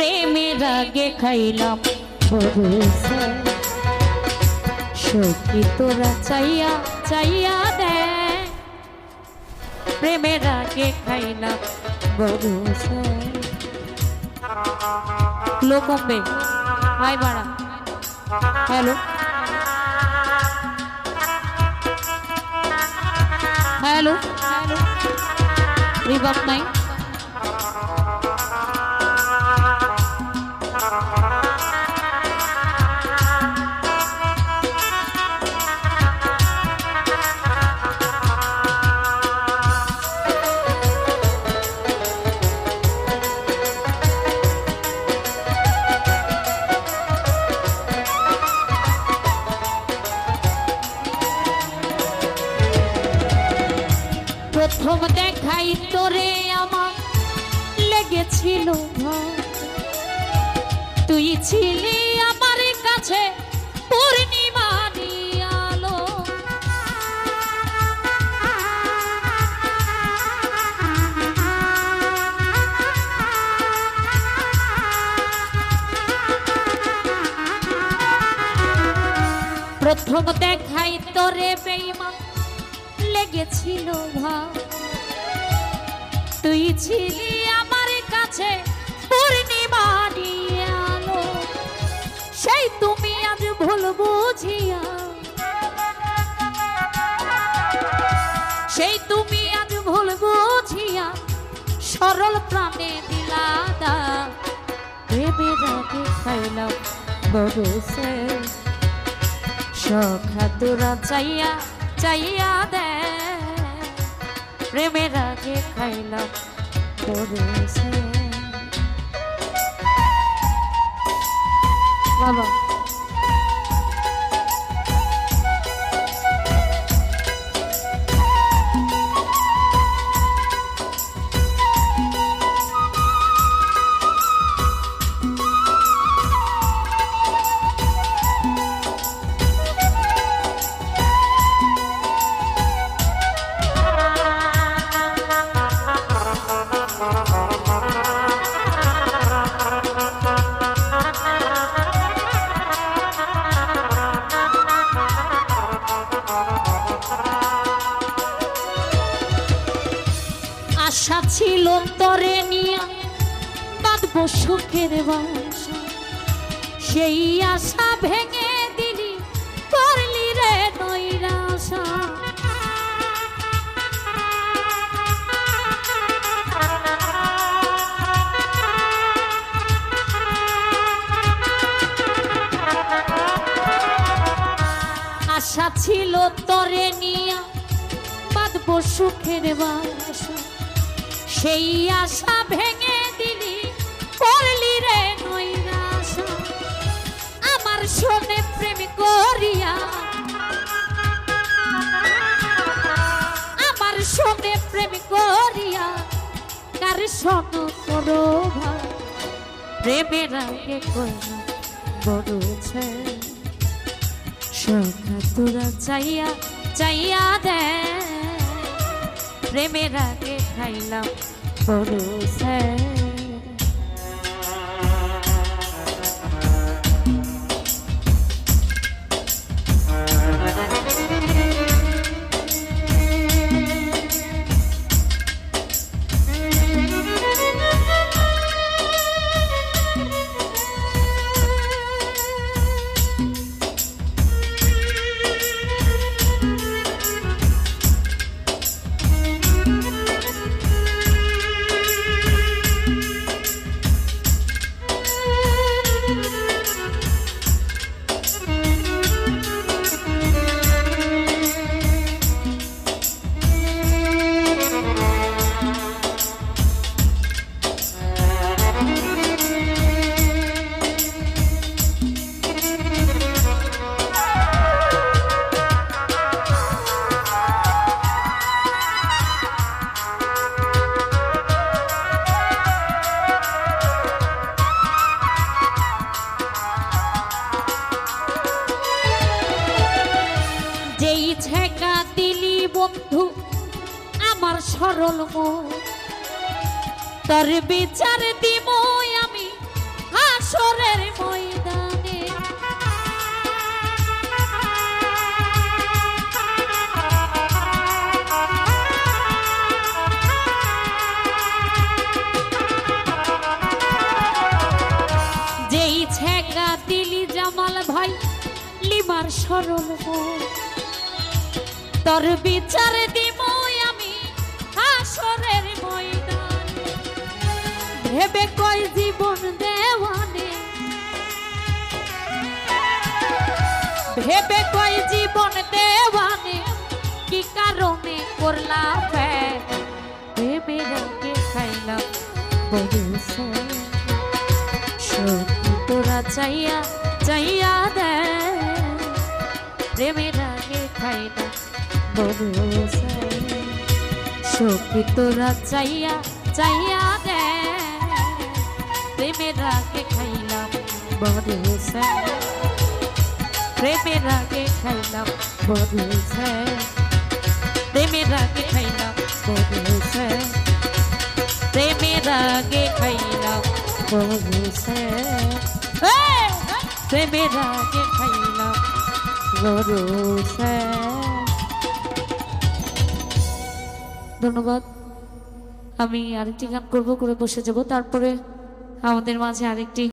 প্রেমের আগে খাইলাম ভরসা সখী তোরা চাইয়া চাইয়া দে প্রেমের আগে খাইলাম ভরসা লো কমবে হাই বাড়া হ্যালো হ্যালো হ্যালো রিবাক নাই তোরে আমার লেগেছিল। তুই ছিলি আমার কাছে পূর্ণিমারি আলো প্রথম দেখাই তোরে বেইমান লেগেছিল ভাব তুই ছিলি আমার কাছে পূর্ণিমারি আলো। সেই তুমি আজ ভুল বুঝিয়া। সেই তুমি আজ ভুল বুঝিয়া সরল প্রাণে দিলাদা প্রেমের আগে খাইলাম বরসে সখা তোরা চাইয়া চাইয়া দে। প্রেমের আগে খাইলাম পড়েছে। বাবা আশা ছিল তরে নিয়া বাঁধব সুখের বাসা। সেই আশা ভেঙে দিলি, করলি রে নৈরাশা। আশা ছিল তরে নিয়া বাঁধব সুখের বাসা। সেই আশা ভেঙে দিলি, করলি রে নৈরাশা। আমার শোনে প্রেম করিয়া। আমার শোনে প্রেম করিয়া, কার শোন করো ভাই প্রেমের আগে কইনা বড়ছে সখা তোরা চাইয়া চাইয়া দে। প্রেমের আগে খাইলাম। বড় যেই সরল তোর বিচার দিব আমি হাসরের ময়দানে যেই ছেঁকা দিলি জামাল ভাই, লিমার সরল। তোর বিচার দিব ভেবে কই জীবন দেওয়ানে? ভেবে কই জীবন দেওয়ানে? কি কারণে করলাম ভেবে রাগে খাইলাম সত্যি তোরা চাইয়া চাইয়া দে প্রেমের আগে খাই না সত্যি তোরা চাইয়া চাইয়া দে খাইলাম খাইলাম খাইলাম খাইলাম ধন্যবাদ। আমি আরেকটি গান করব করে বসে যাব। তারপরে আমাদের মাঝে আরেকটি